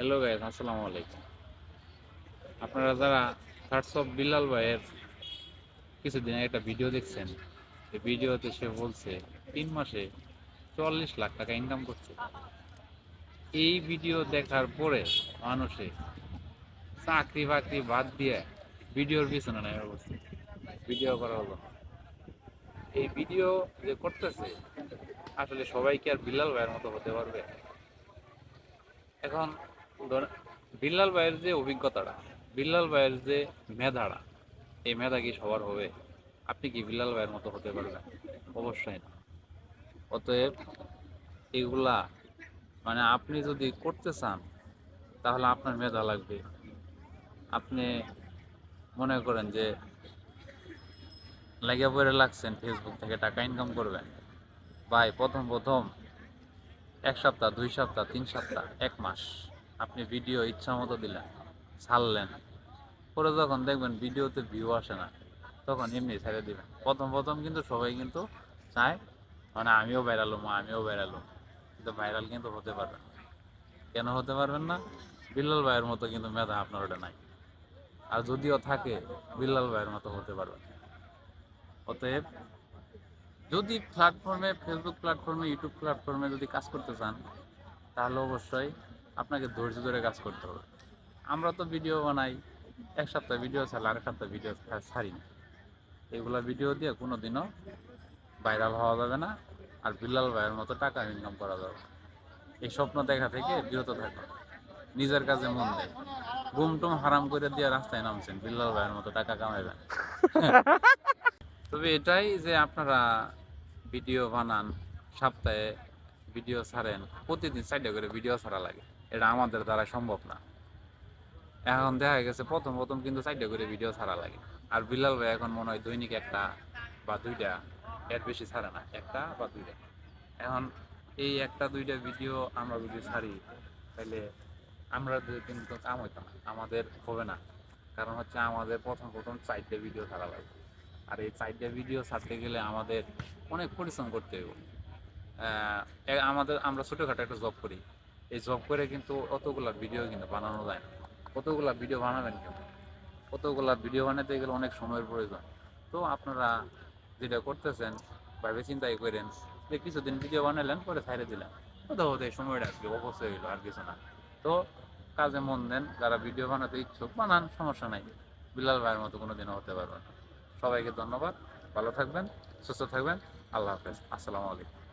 Hello guys আসসালামু আলাইকুম। আপনারা যারা থার্ডস অফ বিল্লাল ভাইয়ের কিছুদিন আগে একটা ভিডিও দেখছেন, এই ভিডিওতে সে বলছে, তিন মাসে চল্লিশ লাখ টাকা ইনকাম করছে। এই ভিডিও দেখার পরে মানুষে চাকরি বাকরি বাদ দিয়ে ভিডিওর পিছনে নেমে বসছে ভিডিও করা হলো এই ভিডিও যে করতেছে, আসলে সবাই কি আর বিল্লাল ভাইয়ের মতো হতে পারবে এখন বিল্লাল ভাইয়ের যে অভিজ্ঞতাটা, বিল্লাল ভাইয়ের যে মেধাটা, এই মেধা কি সবার হবে? আপনি কি বিল্লাল ভাইয়ের মতো হতে পারবেন? অবশ্যই না। অতএব এগুলা মানে আপনি যদি করতে চান, তাহলে আপনার মেধা লাগবে। আপনি মনে করেন যে লেগে পড়ে লাগছেন ফেসবুক থেকে টাকা ইনকাম করবেন। ভাই, প্রথম প্রথম এক সপ্তাহ, দুই সপ্তাহ, তিন সপ্তাহ, এক মাস। আপনি ভিডিও ইচ্ছা মতো দিলেন, ছাড়লেন। পরে যখন দেখবেন ভিডিওতে ভিউ আসে না, তখন এমনি ছেড়ে দিবেন। প্রথম প্রথম কিন্তু সবাই কিন্তু চায় মানে আমিও ভাইরাল হব, আমিও ভাইরাল কিন্তু ভাইরাল কিন্তু হতে পারবেন। কেন হতে পারবেন না? বিল্লাল ভাইয়ের মতো কিন্তু মেধা আপনার ওটা নাই। আর যদিও থাকে, বিল্লাল ভাইয়ের মতো হতে পারবেন। অতএব, যদি প্ল্যাটফর্মে ফেসবুক প্ল্যাটফর্মে ইউটিউব প্ল্যাটফর্মে যদি কাজ করতে চান, তাহলে অবশ্যই আপনাকে ধৈর্য ধরে কাজ করতে হবে। আমরা তো ভিডিও বানাই, এক সপ্তাহ ভিডিও ছাড়লে আরেক সপ্তাহ ভিডিও ছাড়ি না। এগুলা ভিডিও দিয়ে কোনো দিনও ভাইরাল হওয়া যাবে না, আর বিল্লাল ভাইয়ের মতো টাকা ইনকাম করা যাবে। এই স্বপ্ন দেখা থেকে বিরত থাকুন। নিজের কাজে মন দেয় ঘুম টুম হারাম করে দিয়ে রাস্তায় নামছেন, বিল্লাল ভাইয়ের মতো টাকা কামাইবেন। তবে এটাই যে আপনারা ভিডিও বানান, সপ্তাহে ভিডিও ছাড়েন, প্রতিদিন সাইডে করে ভিডিও ছাড়া লাগে। এটা আমাদের দ্বারা সম্ভব না। এখন দেখা গেছে প্রথম প্রথম কিন্তু সাইডে করে ভিডিও ছাড়া লাগে। আর বিল্লাল ভাই এখন মনে হয় দৈনিক একটা বা দুইটা এর বেশি ছাড়ে না, একটা বা দুইটা। এখন এই একটা, দুইটা ভিডিও আমরা যদি ছাড়ি, তাহলে আমরা কিন্তু কাম হইতো না, আমাদের হবে না। কারণ হচ্ছে আমাদের প্রথম প্রথম চারটে ভিডিও ছাড়া লাগে। আর এই চারটে ভিডিও ছাড়তে গেলে আমাদের অনেক পরিশ্রম করতে হবে আমাদের, আমরা ছোটোখাটো একটা জব করি। এই জব করে কিন্তু অতগুলা ভিডিও কিন্তু বানানো যায় না। কতগুলা ভিডিও বানাবেন কিন্তু কতগুলা ভিডিও বানাতে গেলে অনেক সময়ের প্রয়োজন। তো আপনারা যেটা করতেছেন, ভাবে চিন্তাই করেন যে কিছুদিন ভিডিও বানালেন, পরে ছাইড়ে দিলেন। হতে হতে সময়টা আজকে অবশ্যই হইল আর কিছু না। তো কাজে মন দেন, যারা ভিডিও বানাতে ইচ্ছুক, বানান, সমস্যা নাই। বিলাল ভাইয়ের মতো কোনো দিনও হতে পারবেন। সবাইকে ধন্যবাদ। ভালো থাকবেন, সুস্থ থাকবেন। আল্লাহ হাফেজ। আসসালামু আলাইকুম।